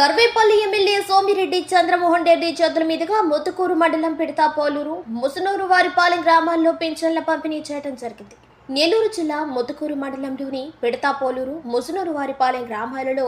Sarvepalli MLA Somireddy Chandramohan Reddy చేతుల మీదుగా ముత్తుకూరు మండలం పిడతా పోలూరు ముసునూరు వారిపాలెం గ్రామాల్లో పింఛన్ల పంపిణీ చేయడం జరిగింది. నెల్లూరు జిల్లా ముత్తుకూరు మండలంలోని పిడతా పోలూరు ముసునూరు వారిపాలెం గ్రామాలలో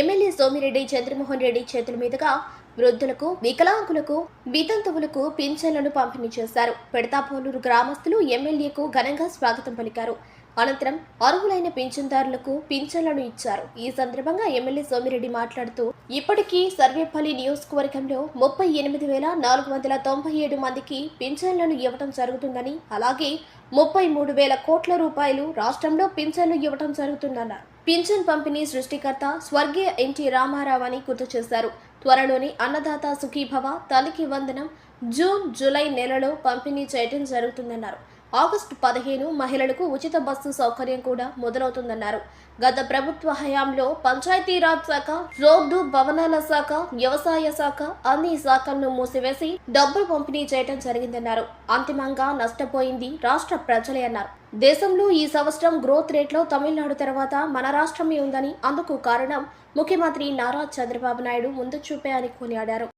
ఎమ్మెల్యే సోమిరెడ్డి చంద్రమోహన్ రెడ్డి చేతుల మీదుగా వృద్ధులకు వికలాంగులకు వితంతువులకు పింఛన్లను పంపిణీ చేశారు. పెడతాపోలూరు గ్రామస్తులు ఎమ్మెల్యేకు ఘనంగా స్వాగతం పలికారు. అనంతరం అర్హులైన పింఛన్దారులకు పింఛన్లను ఇచ్చారు. ఈ సందర్భంగా ఎమ్మెల్యే సోమిరెడ్డి మాట్లాడుతూ ఇప్పటికీ సర్వేపల్లి నియోజకవర్గంలో ముప్పై ఎనిమిది వేల నాలుగు వందల తొంభై ఏడు మందికి పింఛన్లను ఇవ్వడం జరుగుతుందని అలాగే ముప్పై మూడు వేల కోట్ల రూపాయలు రాష్ట్రంలో పింఛన్లు ఇవ్వడం జరుగుతుందన్నారు. పింఛన్ పంపిణీ సృష్టికర్త స్వర్గీయ ఎన్టీ రామారావు అని గుర్తు చేశారు. త్వరలోనే అన్నదాత సుఖీభవ తల్లికి వందనం జూన్ జూలై నెలలో పంపిణీ చేయడం జరుగుతుందన్నారు. ఆగస్టు పదిహేను మహిళలకు ఉచిత బస్సు సౌకర్యం కూడా మొదలవుతుందన్నారు. గత ప్రభుత్వ హయాంలో పంచాయతీరాజ్ శాఖ రోడ్డు భవనాల శాఖ వ్యవసాయ శాఖ అన్ని శాఖలను మూసివేసి డబ్బులు పంపిణీ చేయడం జరిగిందన్నారు. అంతిమంగా నష్టపోయింది రాష్ట్ర ప్రజలే అన్నారు. దేశంలో ఈ సంవత్సరం గ్రోత్ రేట్లో తమిళనాడు తర్వాత మన రాష్ట్రమే ఉందని అందుకు కారణం ముఖ్యమంత్రి నారా చంద్రబాబు నాయుడు ముందు చూపే అని కొనియాడారు.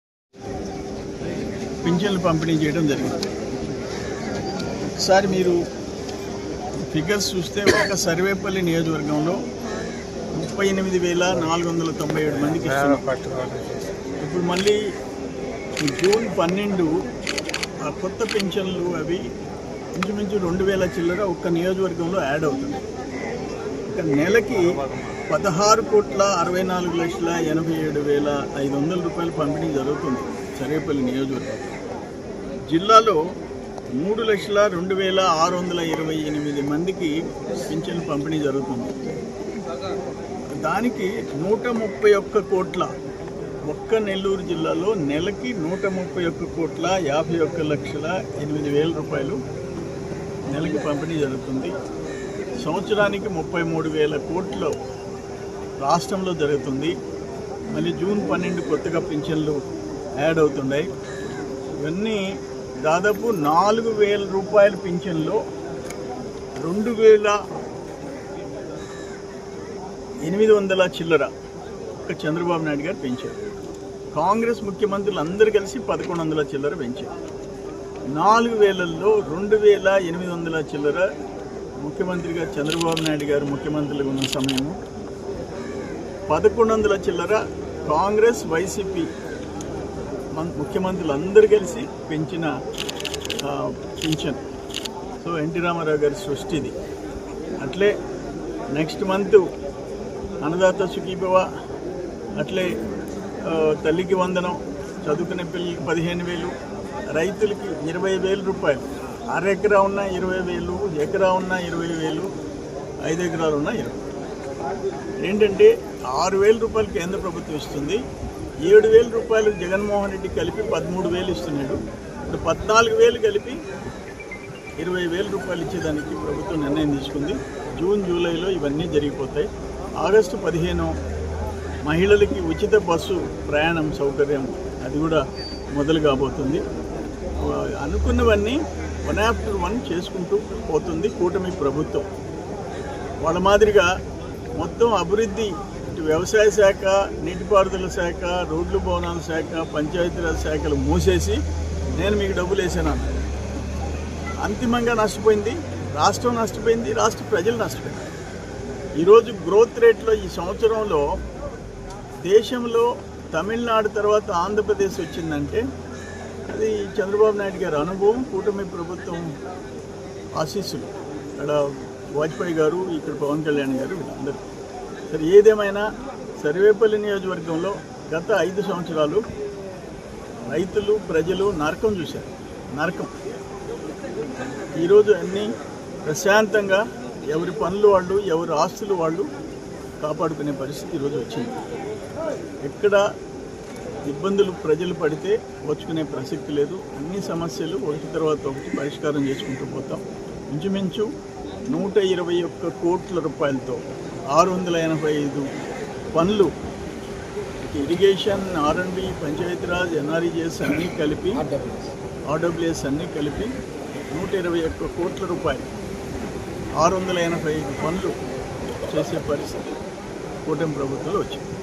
పింఛన్లు పంపిణీ చేయడం జరిగింది. ఒకసారి మీరు ఫిగర్స్ చూస్తే ఒక సర్వేపల్లి నియోజకవర్గంలో ముప్పై ఎనిమిది వేల నాలుగు వందల తొంభై ఏడు మందికి. ఇప్పుడు మళ్ళీ జూన్ పన్నెండు ఆ కొత్త పెన్షన్లు అవి ఇంచుమించు రెండు వేల చిల్లర ఒక్క నియోజకవర్గంలో యాడ్ అవుతుంది. ఇక నెలకి పదహారు కోట్ల అరవై నాలుగు లక్షల ఎనభై ఏడు వేల ఐదు వందల రూపాయలు పంపిణీ జరుగుతుంది సర్వేపల్లి నియోజకవర్గం జిల్లాలో మూడు లక్షల రెండు వేల ఆరు వందల ఇరవై ఎనిమిది మందికి పింఛన్లు పంపిణీ జరుగుతుంది. దానికి నూట ముప్పై ఒక్క కోట్ల ఒక్క నెల్లూరు జిల్లాలో నెలకి నూట ముప్పై ఒక్క కోట్ల యాభై ఒక్క లక్షల ఎనిమిది వేల రూపాయలు నెలకి పంపిణీ జరుగుతుంది. సంవత్సరానికి ముప్పై మూడు వేల కోట్లు రాష్ట్రంలో జరుగుతుంది. మళ్ళీ జూన్ పన్నెండు కొత్తగా పింఛన్లు యాడ్ అవుతున్నాయి. ఇవన్నీ దాదాపు నాలుగు వేల రూపాయల పింఛన్లో రెండు వేల ఎనిమిది వందల చిల్లర ఒక చంద్రబాబు నాయుడు గారు పెంచారు. కాంగ్రెస్ ముఖ్యమంత్రులు అందరూ కలిసి పదకొండు వందల చిల్లర పెంచారు. నాలుగు వేలల్లో రెండు వేల ఎనిమిది వందల చిల్లర ముఖ్యమంత్రిగా చంద్రబాబు నాయుడు గారు ముఖ్యమంత్రులుగా ఉన్న సమయము. పదకొండు వందల చిల్లర కాంగ్రెస్ వైసీపీ మన్- ముఖ్యమంత్రులు అందరూ కలిసి పెంచిన పింఛన్. సో ఎన్టీ రామారావు గారి సృష్టిది. అట్లే నెక్స్ట్ మంత్ అన్నదాత సుఖీభవ అట్లే తల్లికి వందనం చదువుకునే పిల్లలకి పదిహేను వేలు రైతులకి ఇరవై వేల రూపాయలు. అర ఎకరా ఉన్న ఇరవై వేలు ఎకరా ఉన్న ఇరవై వేలు ఐదు ఎకరాలు ఉన్న ఇరవై. ఏంటంటే ఆరు వేల రూపాయలు కేంద్ర ప్రభుత్వం ఇస్తుంది. ఏడు వేల రూపాయలు జగన్మోహన్ రెడ్డి కలిపి పదమూడు వేలు ఇస్తున్నాడు. ఇప్పుడు పద్నాలుగు వేలు కలిపి ఇరవై వేల రూపాయలు ఇచ్చేదానికి ప్రభుత్వం నిర్ణయం తీసుకుంది. జూన్ జూలైలో ఇవన్నీ జరిగిపోతాయి. ఆగస్టు పదిహేను మహిళలకి ఉచిత బస్సు ప్రయాణం సౌకర్యం అది కూడా మొదలు కాబోతుంది. అనుకున్నవన్నీ వన్ ఆఫ్టర్ వన్ చేసుకుంటూ పోతుంది కూటమి ప్రభుత్వం. వాళ్ళ మాదిరిగా మొత్తం అభివృద్ధి ఇటు వ్యవసాయ శాఖ నీటిపారుదల శాఖ రోడ్లు భవనాల శాఖ పంచాయతీరాజ్ శాఖలు మూసేసి నేను మీకు డబ్బులు వేసాను అంతిమంగా నష్టపోయింది రాష్ట్రం నష్టపోయింది రాష్ట్ర ప్రజలు నష్టపోయింది ఈరోజు గ్రోత్ రేట్లో ఈ సంవత్సరంలో దేశంలో తమిళనాడు తర్వాత ఆంధ్రప్రదేశ్ వచ్చిందంటే అది చంద్రబాబు నాయుడు గారి అనుభవం కూటమి ప్రభుత్వం ఆశీస్సులు. ఇక్కడ వాజ్పేయి గారు ఇక్కడ పవన్ కళ్యాణ్ గారు వీళ్ళందరూ. సరే ఏదేమైనా సర్వేపల్లి నియోజకవర్గంలో గత ఐదు సంవత్సరాలు రైతులు ప్రజలు నరకం చూశారు. నరకం. ఈరోజు అన్నీ ప్రశాంతంగా ఎవరి పనులు వాళ్ళు ఎవరి ఆస్తులు వాళ్ళు కాపాడుకునే పరిస్థితి ఈరోజు వచ్చింది. ఎక్కడ ఇబ్బందులు ప్రజలు పడితే వచ్చుకునే ప్రసక్తి లేదు. అన్ని సమస్యలు ఒకటి తర్వాత ఒకటి పరిష్కారం చేసుకుంటూ పోతాం. ఇంచుమించు నూట ఇరవై ఒక్క కోట్ల రూపాయలతో ఆరు వందల ఎనభై ఐదు పనులు ఇరిగేషన్ ఆర్ఎండ్బి పంచాయతీరాజ్ ఎన్ఆర్ఈజెస్ అన్నీ కలిపి ఆర్డబ్ల్యూఎస్ అన్నీ కలిపి నూట ఇరవై ఒక్క కోట్ల రూపాయలు ఆరు వందల ఎనభై ఐదు పనులు చేసే పరిస్థితి కూటమి ప్రభుత్వంలో వచ్చింది.